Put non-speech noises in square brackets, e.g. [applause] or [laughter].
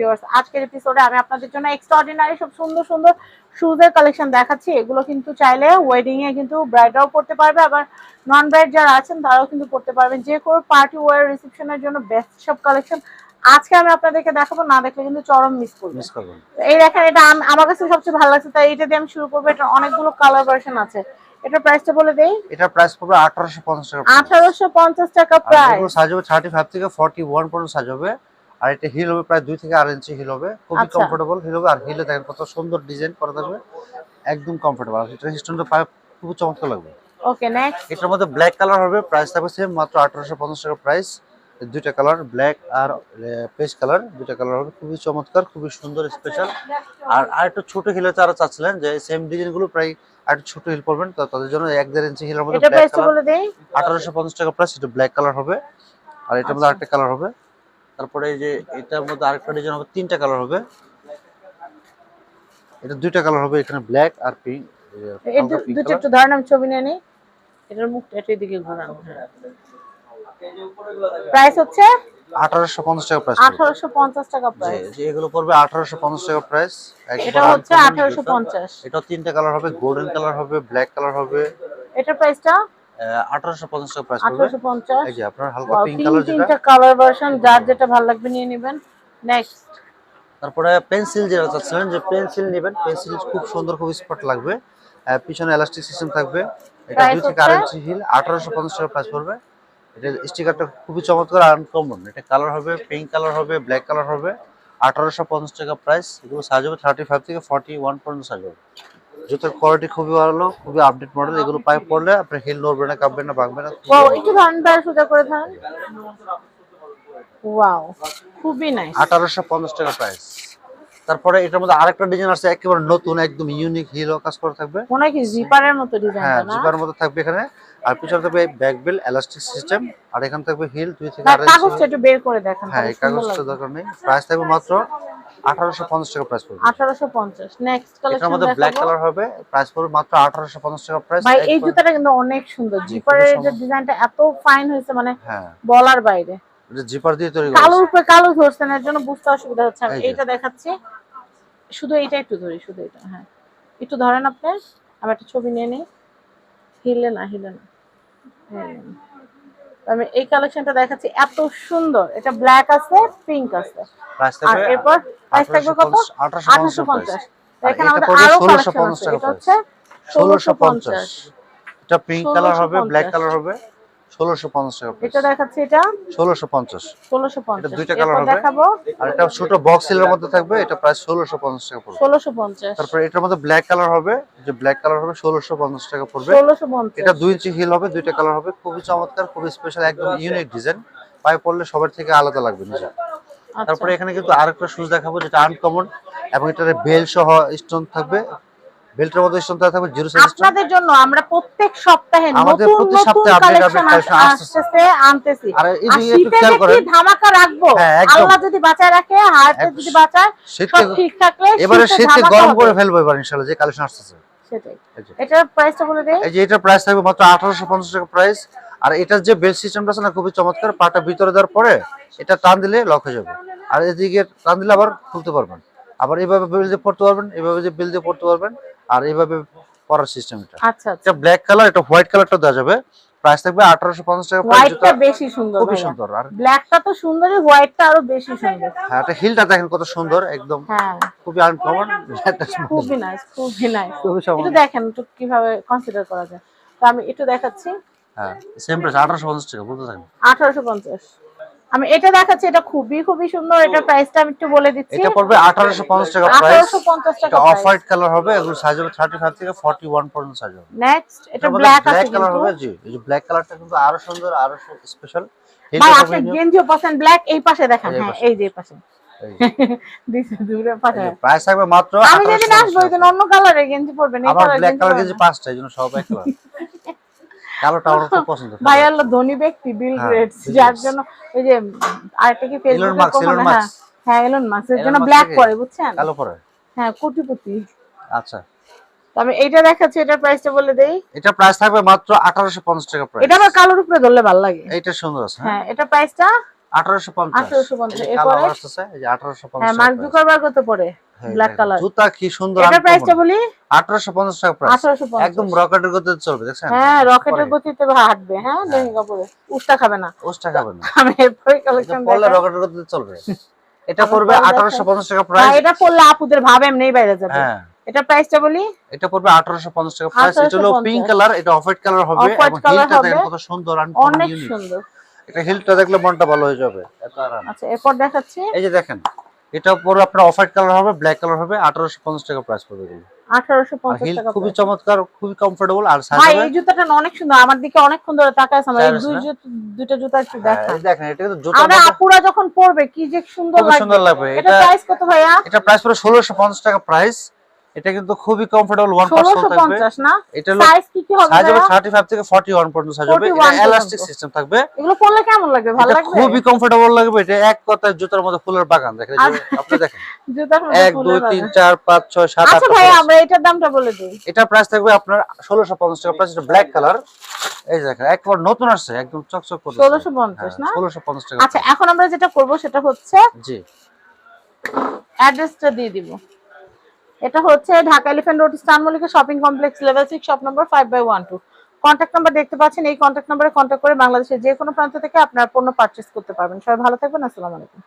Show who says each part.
Speaker 1: আছেন? আজকের এপিসোডে আমি আপনাদের জন্য সব সুন্দর সুন্দর কালেকশন দেখাচ্ছি। এগুলো কিন্তু চাইলে ওয়েডিং এ কিন্তু পারবে, আবার নন ব্রাইড যারা আছেন তারাও কিন্তু পড়তে পারবেন। যে কোনো পার্টি ওয়ার রিসেপশনের জন্য বেস্ট সব কালেকশন আজকে আমি আপনাদেরকে দেখাবো না দেখলে কিন্তু চরম মিস করবেন এই দেখেন এটা আমার কাছে সবচেয়ে ভালো লাগছে তাই এটা দিয়ে আমি শুরু করব। এটা অনেকগুলো কালার ভার্সন আছে। এটা প্রাইসটা বলে দেই।
Speaker 2: এটা প্রাইস পড়বে আঠারোশো পঞ্চাশ টাকা
Speaker 1: আঠারোশো পঞ্চাশ টাকা প্রাইস
Speaker 2: থেকে ফর্টি ওয়ান পর্যন্ত সাইজ হবে। আর এটা হিল হবে প্রায় থেকে ইঞ্চি হিল হবে। খুবই
Speaker 1: আচ্ছা।
Speaker 2: কমফোর্টেবল হিল হবে। আর হিলে দেখেন কত সুন্দর ডিজাইন করা থাকবে। একদম কমফোর্টেবল আর এটা স্টোনটা পায়ে খুবই চমৎকার লাগবে।
Speaker 1: ওকে নেক্সট
Speaker 2: এটার মধ্যে ব্ল্যাক কালার হবে। প্রাইস থাকবে সেম মাত্র আঠারোশো পঞ্চাশ টাকা প্রাইস দুইটা কালার ব্ল্যাক আর পেস্ট কালার। দুইটা কালার হবে। খুবই চমৎকার খুবই সুন্দর স্পেশাল আর আর একটু ছোট হিলে তারা চাচ্ছিলেন যে সেম ডিজাইনগুলো প্রায় আর ছোট হিল পড়বেন তাদের জন্য এক দেড় ইঞ্চি হিলের মধ্যে আঠারোশো পঞ্চাশ টাকা প্রাইস এটা ব্ল্যাক কালার হবে। আর এটার মধ্যে
Speaker 1: আচ্ছা।
Speaker 2: আরেকটা কালার হবে। তারপরে এই যে এটার মধ্যে আরেকটা ডিজাইন হবে তিনটা কালার হবে। এটা দুইটা কালার হবে এখানে ব্ল্যাক আর পিঙ্ক
Speaker 1: দুটো একটু ধরেন আমি ছবি নিয়ে নিই। এটার মুখটা একটু এদিকে ঘোরানো। প্রাইস হচ্ছে?
Speaker 2: আঠারোশো পঞ্চাশ টাকা প্রাইস
Speaker 1: আঠারোশো পঞ্চাশ টাকা প্রাইস
Speaker 2: যে এগুলো পড়বে আঠারোশো পঞ্চাশ টাকা প্রাইস
Speaker 1: এটা হচ্ছে আঠারোশো পঞ্চাশ।
Speaker 2: এটা তিনটা কালার হবে গোল্ডেন কালার হবে ব্ল্যাক কালার হবে।
Speaker 1: এটার প্রাইসটা
Speaker 2: আঠারোশো পঞ্চাশ টাকা প্রাইস পড়বে।
Speaker 1: আঠারোশো পঞ্চাশ।
Speaker 2: এই যে আপনার হালকা পিঙ্ক কালার যেটা।
Speaker 1: তিনটা কালার ভার্সন যার যেটা ভালো লাগবে নিয়ে নেবেন। নেক্সট
Speaker 2: তারপরে পেন্সিল যেটা চাচ্ছিলেন যে পেন্সিল নেবেন। পেন্সিল খুব সুন্দর খুব স্পট লাগবে। পিছনে এলাস্টিক সিস্টেম থাকবে। এটা দুই থেকে
Speaker 1: হচ্ছে?
Speaker 2: আড়াই ইঞ্চি হিল আঠারোশো পঞ্চাশ টাকা প্রাইস পড়বে। এটা স্টিকারটা খুবই চমৎকার আনকমন এটা কালার হবে পিঙ্ক কালার হবে ব্ল্যাক কালার হবে। আঠারোশো পঞ্চাশ টাকা প্রাইস এগুলো সাইজ হবে থার্টি ফাইভ থেকে ফর্টি ওয়ান পর্যন্ত সাইজ হবে জুতোর কোয়ালিটি খুবই ভালো খুবই আপডেট মডেল এগুলো পায়ে পড়লে আপনার হিল নড়বে না কাঁপবে না ভাঙবে না
Speaker 1: একটু ধরেন ভাই সোজা করে ধরেন ওয়াও খুবই নাইস
Speaker 2: আঠারোশো পঞ্চাশ টাকা প্রাইস তারপরে এটার মধ্যে আরেকটা ডিজাইন আছে একেবারে নতুন একদম ইউনিক হিল কাজ করা থাকবে।
Speaker 1: মনে হয় কি জিপারের মতো
Speaker 2: হ্যাঁ
Speaker 1: ডিজাইনটা না?
Speaker 2: জিপার মধ্যে থাকবে এখানে। আর পিছনে থাকবে ব্যাক বেল এলাস্টিক সিস্টেম আর এখানে থাকবে হিল দুই থেকে আড়াই
Speaker 1: কাগজটা একটু বের করে দেখান
Speaker 2: হ্যাঁ এই কাগজটা দরকার নেই। প্রাইস থাকবে মাত্র আঠারোশো পঞ্চাশ টাকা প্রাইস পড়বে।
Speaker 1: আঠারোশো পঞ্চাশ নেক্সট
Speaker 2: এটার
Speaker 1: কালেকশন
Speaker 2: মধ্যে ব্ল্যাক কালার হবে প্রাইস পড়বে মাত্র আঠারোশো পঞ্চাশ টাকা প্রাইস
Speaker 1: ভাই এই জুতাটা কিন্তু অনেক সুন্দর। জিপারের যে ডিজাইনটা এত ফাইন হয়েছে মানে
Speaker 2: হ্যাঁ।
Speaker 1: বলার বাইরে।
Speaker 2: এটা জিপার দিয়ে তৈরি
Speaker 1: কালোর উপরে কালো ধরছেন এর জন্য বুঝতে অসুবিধা হচ্ছে আমি এইটা দেখাচ্ছি। শুধু এইটা একটু ধরি শুধু এটা হ্যাঁ। একটু ধরেন আপনি আমি একটা ছবি নিয়ে নিই। হিলে না হিলে না। আমি এই কালেকশনটা দেখাচ্ছি এত সুন্দর। এটা ব্ল্যাক আছে পিঙ্ক আছে। আর এরপর প্রাইস থাকবে কত?
Speaker 2: আঠারোশো
Speaker 1: আঠারোশো
Speaker 2: পঞ্চাশ
Speaker 1: পঞ্চাশ।
Speaker 2: আর
Speaker 1: এখানে
Speaker 2: এটা
Speaker 1: আমাদের আরও
Speaker 2: 1650
Speaker 1: কালেকশন আছে। এটা হচ্ছে
Speaker 2: ষোলোশো
Speaker 1: 1650
Speaker 2: পঞ্চাশ। এটা পিঙ্ক কালার হবে ব্ল্যাক কালার হবে। ষোলোশো পঞ্চাশ টাকা
Speaker 1: এটা এটা।
Speaker 2: দুইটা colour হবে।
Speaker 1: দেখাবো।
Speaker 2: আর এটা ছোট বক্স সিলের মধ্যে থাকবে এটা প্রায় ষোলোশো পঞ্চাশ টাকা পড়বে।
Speaker 1: ষোলোশো পঞ্চাশ।
Speaker 2: তারপরে এটার মধ্যে ব্ল্যাক কালার হবে যে ব্ল্যাক কালার হবে ষোলোশো পঞ্চাশ টাকা পড়বে। এটা ইঞ্চি হিল হবে দুইটা কালার হবে। খুবই চমৎকার খুবই স্পেশাল একদম ইউনিক ডিজাইন পায়ে পড়লে সবার থেকে আলাদা লাগবে নিজে
Speaker 1: আচ্ছা।
Speaker 2: তারপরে এখানে কিন্তু আরেকটা শুজ দেখাবো যেটা আনকমন এবং এটার বেল সহ স্টোন থাকবে। বেল্টের মধ্যে স্টোন থাকবে জিরো সাইজ
Speaker 1: আপনাদের জন্য আমরা প্রত্যেক সপ্তাহে
Speaker 2: আমাদের প্রতি
Speaker 1: নতুন
Speaker 2: সপ্তাহে update
Speaker 1: কালেকশন
Speaker 2: update collection আসতেছে।
Speaker 1: আসতেছে আনতেছি।
Speaker 2: আর এই
Speaker 1: আর
Speaker 2: একটু খেয়াল করেন।
Speaker 1: ধামাকা রাখব? আল্লাহ যদি বাঁচায় রাখে হাতে যদি বাঁচায় সব ঠিক থাকলে
Speaker 2: এবারে
Speaker 1: শীতে
Speaker 2: গরম করে ফেলব এবার ইনশাল্লাহ যে কালেকশন আসতেছে।
Speaker 1: সেটাই। এটার প্রাইসটা বলে দেই।
Speaker 2: এই যে এটার প্রাইস থাকবে মাত্র আঠারোশো পঞ্চাশ টাকা প্রাইস আর এটার যে সিস্টেমটা আছে না খুবই চমৎকার পাটা ভিতরে দেওয়ার পরে এটা টান দিলে লক হয়ে যাবে। আর এদিকে টান দিলে আবার খুলতে পারবেন। আবার এইভাবে বেল দিয়ে পড়তে পারবেন এইভাবে যে বেল দিয়ে পড়তে পারবেন আর এইভাবে পড়ার সিস্টেম এটা।
Speaker 1: আচ্ছা আচ্ছা।
Speaker 2: এটা ব্ল্যাক কালার এটা হোয়াইট কালারটা দেওয়া যাবে। প্রাইস থাকবে আঠারোশো পঞ্চাশ টাকা প্রাইস
Speaker 1: হোয়াইটটা বেশি সুন্দর ভাইয়া।
Speaker 2: সুন্দর আর
Speaker 1: ব্ল্যাকটা তো সুন্দরই হোয়াইটটা আরও বেশি সুন্দর।
Speaker 2: হ্যাঁ এটা হিলটা দেখেন কত সুন্দর একদম
Speaker 1: হ্যাঁ।
Speaker 2: খুবই আনকমন
Speaker 1: খুবই নাইস খুবই নাইস
Speaker 2: খুবই
Speaker 1: একটু
Speaker 2: চমৎকার
Speaker 1: দেখেন একটু কীভাবে কনসিডার করা যায়। তো আমি একটু দেখাচ্ছি।
Speaker 2: হ্যাঁ সেম প্রাইস আঠারোশো পঞ্চাশ টাকা বলতে থাকেন
Speaker 1: আঠারোশো পঞ্চাশ। আমি এটা দেখাচ্ছি এটা খুবই খুবই সুন্দর। এটা প্রাইসটা আমি একটু বলে দিচ্ছি।
Speaker 2: এটা পড়বে আঠারোশো পঞ্চাশ টাকা প্রাইস
Speaker 1: আঠারোশো পঞ্চাশ টাকা
Speaker 2: অফ হোয়াইট কালার হবে এগুলো সাইজ হবে থার্টি ফাইভ থেকে ফর্টি ওয়ান পর্যন্ত সাইজ হবে।
Speaker 1: নেক্সট এটা ব্ল্যাক আছে
Speaker 2: ব্ল্যাক কালার হবে জি এই যে ব্ল্যাক কালারটা কিন্তু আরও সুন্দর আরও স্পেশাল
Speaker 1: ভাই আপনি গেঞ্জিও পাচ্ছেন ব্ল্যাক এই পাশে দেখেন হ্যাঁ এই যে পাশে। [laughs]
Speaker 2: প্রাইস থাকবে মাত্র
Speaker 1: আমি যেদিন আসব ওই দিন অন্য কালারের গেঞ্জি পরবেন এই
Speaker 2: ব্ল্যাক
Speaker 1: গেঞ্জি
Speaker 2: কালার গেঞ্জি পাঁচটা এই জন্য সব এক কালার [laughs] কালোটা আমার খুব পছন্দ
Speaker 1: ভাই আল্লাহ ধনী ব্যক্তি বিল
Speaker 2: হ্যাঁ,
Speaker 1: গেটস যার জন্য ওই যে আরেকটা কি ফেসবুকে হ্যাঁ হ্যাঁ এলন মাস্ক এর জন্য ব্ল্যাক পরে বুঝছেন?
Speaker 2: কালো পরে।
Speaker 1: হ্যাঁ কোটিপতি।
Speaker 2: আচ্ছা।
Speaker 1: তবে আমি এইটা দেখাচ্ছি এটার প্রাইসটা বলে দেই।
Speaker 2: এটা প্রাইস থাকবে মাত্র আঠারোশো পঞ্চাশ টাকা প্রাইস
Speaker 1: এটা আমার কালোর উপরে ধরলে ভালো লাগে।
Speaker 2: এটা সুন্দর আছে হ্যাঁ।
Speaker 1: হ্যাঁ এটা প্রাইসটা 1850 হ্যাঁ
Speaker 2: একদম রকেটের গতিতে চলবে দেখছেন?
Speaker 1: হ্যাঁ রকেটের গতিতে হাঁটবে হ্যাঁ উষ্টা খাবে না।
Speaker 2: ওস্টা খাবেন না।
Speaker 1: আমি এরপরে
Speaker 2: এটা
Speaker 1: কালেকশন
Speaker 2: রকেটের গতিতে চলবে। এটা পড়বে
Speaker 1: পরে দেখেন।
Speaker 2: আঠারোশো পঞ্চাশ টাকা প্রাইস
Speaker 1: এটা পড়লে আপুদের ভাব এমনিই বাইরে যাবে।
Speaker 2: হ্যাঁ।
Speaker 1: এটা প্রাইসটা বলি?
Speaker 2: এটা পড়বে আঠারোশো পঞ্চাশ টাকা প্রাইস এটা হলো পিঙ্ক কালার এটা অফ হোয়াইট কালার হবে এবং কত সুন্দর
Speaker 1: অনেক সুন্দর।
Speaker 2: এটা হিলটা দেখলে মনটা ভালো হয়ে যাবে এত আরাম।
Speaker 1: আচ্ছা এরপর দেখাচ্ছি।
Speaker 2: এই যে দেখেন এটা পড়বে আপনার অফ হোয়াইট কালার হবে ব্ল্যাক কালার হবে আঠারোশো পঞ্চাশ টাকা প্রাইস পড়বে এগুলো।
Speaker 1: আঠারোশো
Speaker 2: আর
Speaker 1: পঞ্চাশ
Speaker 2: হিল
Speaker 1: টাকা
Speaker 2: খুবই চমৎকার খুবই কমফোর্টেবল আর
Speaker 1: ভাই এই জুতাটা অনেক সুন্দর আমার দিকে অনেকক্ষণ ধরে তাকায় আছে আমার এই দুই? দুইটা জুতা একটু দেখা
Speaker 2: দেখেন। এটা কিন্তু জুতার
Speaker 1: আমরা আপুরা যখন পরবে কি যে সুন্দর
Speaker 2: সুন্দর
Speaker 1: লাগবে। এটা
Speaker 2: এটা
Speaker 1: প্রাইস কত ভাইয়া?
Speaker 2: এটা প্রাইস ষোলোশো পঞ্চাশ টাকা প্রাইস এটা কিন্তু খুবই কমফোর্টেবল ওয়ান থাকবে।
Speaker 1: না?
Speaker 2: এটা
Speaker 1: সাইজ কি কি হবে
Speaker 2: সাইজ হবে
Speaker 1: ভাইয়া?
Speaker 2: থার্টি ফাইভ থেকে ফর্টি ওয়ান পর্যন্ত সাইজ হবে।
Speaker 1: 41
Speaker 2: এটা এলাস্টিক সিস্টেম থাকবে।
Speaker 1: এগুলো পরলে কেমন লাগবে? ভালো লাগবে?
Speaker 2: খুবই কমফোর্টেবল লাগবে। এটা এক কথায় জুতার মধ্যে ফুলের বাগান। দেখেন আপনি দেখেন। [laughs]
Speaker 1: জুতার মধ্যে
Speaker 2: এক
Speaker 1: ফুলের
Speaker 2: দুই তিন
Speaker 1: বাগান।
Speaker 2: চার পাঁচ ছয় সাত
Speaker 1: আচ্ছা ভাই আমরা এটার দামটা বলে দিই।
Speaker 2: এটা প্রাইস থাকবে আপনার ষোলোশো পঞ্চাশ টাকা। প্রাইস এটা ব্ল্যাক কালার এই দেখেন একবার নতুন আসছে একদম চকচক করে
Speaker 1: ষোলোশো পঞ্চাশ না?
Speaker 2: ষোলোশো পঞ্চাশ টাকা।
Speaker 1: আচ্ছা এখন আমরা যেটা করব সেটা হচ্ছে
Speaker 2: জি।
Speaker 1: অ্যাড্রেসটা দিয়ে দিব। এটা হচ্ছে Dhaka Elephant Road Eastern Mallika Shopping Complex level six shop number five by one two contact number দেখতে পাচ্ছেন, এই কন্ট্যাক্ট নাম্বারে কন্ট্যাক্ট করে বাংলাদেশের যে কোনো প্রান্ত থেকে আপনার পণ্য পার্চেস করতে পারবেন। সবাই ভালো থাকবেন, আসসালামু আলাইকুম।